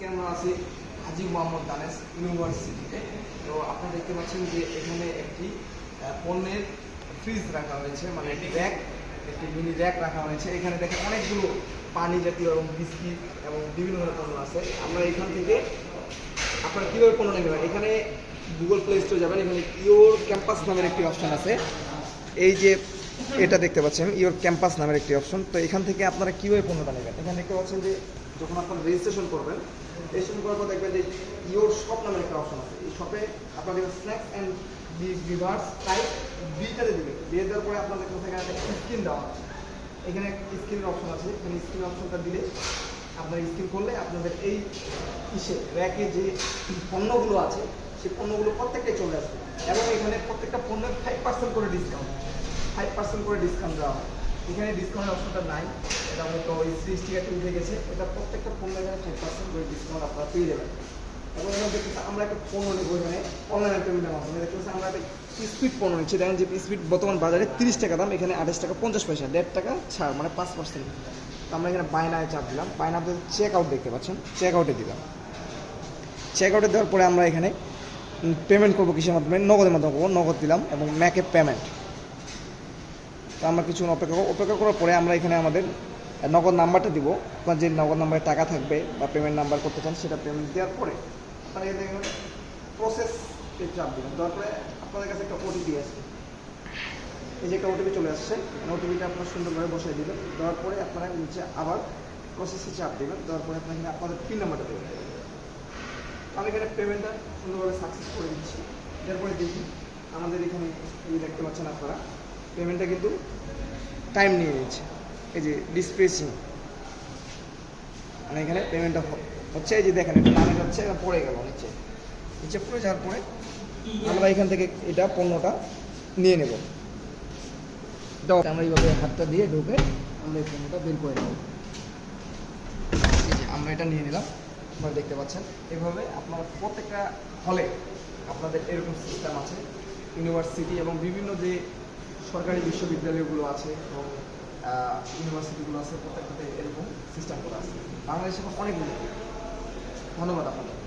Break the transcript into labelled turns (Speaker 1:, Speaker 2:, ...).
Speaker 1: আজকে আমরা আছি হাজি মোহাম্মদ দানেস ইউনিভার্সিটিতে। তো আপনারা দেখতে পাচ্ছেন যে এখানে একটি পণ্যের ফ্রিজ রাখা হয়েছে মানে একটি র্যাক একটি মিনি র্যাক রাখা হয়েছে। এখানে দেখেন অনেকগুলো পানি জাতীয় এবং বিস্কিট এবং বিভিন্ন ধরনের পণ্য আছে। আমরা এখান থেকে আপনারা কীভাবে পণ্য নেবেন? এখানে গুগল প্লে স্টোরে যাবেন এখানে ইওর ক্যাম্পাস নামের একটি অপশন আছে। এই যে এটা দেখতে পাচ্ছেন ইওর ক্যাম্পাস নামের একটি অপশন তো এখান থেকে আপনারা কীভাবে পণ্যটা নেবেন? এখানে দেখতে পাচ্ছেন যে যখন আপনারা রেজিস্ট্রেশন করবেন রেজিস্ট্রেশন করার পর দেখবেন যে ইওর শপ নামের একটা অপশন আছে। এই শপে আপনাদের স্ন্যাক্স অ্যান্ড বিভার্স টাইপ বিটাতে দেবেন। দিয়ে দেওয়ার পরে আপনাদের কাছে এখানে একটা স্ক্রিন দেওয়া আছে। এখানে একটা স্ক্রিনের অপশন আছে। এখানে স্ক্রিন অপশনটা দিলে আপনার স্ক্রিন করলে আপনাদের এই ইসে র্যাকে যে পণ্যগুলো আছে, সেই পণ্যগুলো প্রত্যেকটাই চলে আসবে। এবং এখানে প্রত্যেকটা পণ্যের ফাইভ পার্সেন্ট করে ডিসকাউন্ট ফাইভ পার্সেন্ট করে ডিসকাউন্ট দেওয়া হয়। এখানে ডিসকাউন্টের অপশনটা নাই। এটা হয়তো ওই থ্রি স্টিকারটি উঠে গেছে। এটা প্রত্যেকটা পণ্য এখানে ফাইভ পার্সেন্ট করে ডিসকাউন্ট আপনারা পেয়ে যাবেন। এবং এখানে দেখতেছি আমরা একটা পণ্য নেব এখানে অনলাইন পেমেন্টের মাধ্যমে। দেখতেছি আমরা একটা স্পিড পণ্য নিচ্ছি। দেখেন যে স্পিড বর্তমান বাজারে তিরিশ টাকা দাম, এখানে আঠাশ টাকা, পঞ্চাশ পয়সা, দেড় টাকা ছাড় মানে পাঁচ পার্সেন্ট তো আমরা এখানে বায়নায় চাপ দিলাম। বায়না চেক আউট দেখতে পাচ্ছেন চেক আউটে দিলাম। চেক আউটে দেওয়ার পরে আমরা এখানে পেমেন্ট করব কিসের মাধ্যমে? নগদের মাধ্যমে করব। নগদ দিলাম এবং ম্যাকে পেমেন্ট তো আমরা কিছু অপেক্ষা অপেক্ষা করার পরে আমরা এখানে আমাদের নগদ নাম্বারটা দিব। আপনার যে নগদ নাম্বারে টাকা থাকবে বা পেমেন্ট নাম্বার করতে চান সেটা পেমেন্ট দেওয়ার পরে আপনারা এখানে প্রসেস চাপ দিবেন। দেওয়ার পরে আপনাদের কাছে একটা ওটিপি আসবে। এই যে একটা ওটিপি চলে আসছে ওটিপিটা আপনারা সুন্দরভাবে বসিয়ে দিবেন। দেওয়ার পরে আপনারা নিচে আবার প্রসেসে চাপ দেবেন। দেওয়ার পরে আপনার আপনাদের পিন নাম্বারটা দেবেন। আমি এখানে পেমেন্টটা সুন্দরভাবে সাকসেস করে দিচ্ছি। এরপরে দেখি আমাদের এখানে দেখতে পাচ্ছেন আপনারা। পেমেন্টটা কিন্তু টাইম নিয়ে নিচ্ছে। এই যে ডিসপ্রেসিং মানে এখানে পেমেন্টটা হচ্ছে, এই যে দেখেন, এটা নামে যাচ্ছে এটা পড়ে গেল নিচে। নিচে পড়ে যাওয়ার পরে আমরা এখান থেকে এটা পণ্যটা নিয়ে নেব। আমরা এইভাবে হাতটা দিয়ে ঢুকে আমরা এই পণ্যটা বের করে নেব। আমরা এটা নিয়ে নিলাম, আপনারা দেখতে পাচ্ছেন। এভাবে আপনার প্রত্যেকটা হলে আপনাদের এরকম সিস্টেম আছে। ইউনিভার্সিটি এবং বিভিন্ন যে সরকারি বিশ্ববিদ্যালয়গুলো আছে এবং ইউনিভার্সিটিগুলো আছে, প্রত্যেকটাতে এরকম সিস্টেম করা আছে। বাংলাদেশে অনেক ধন্যবাদ আপনাদের।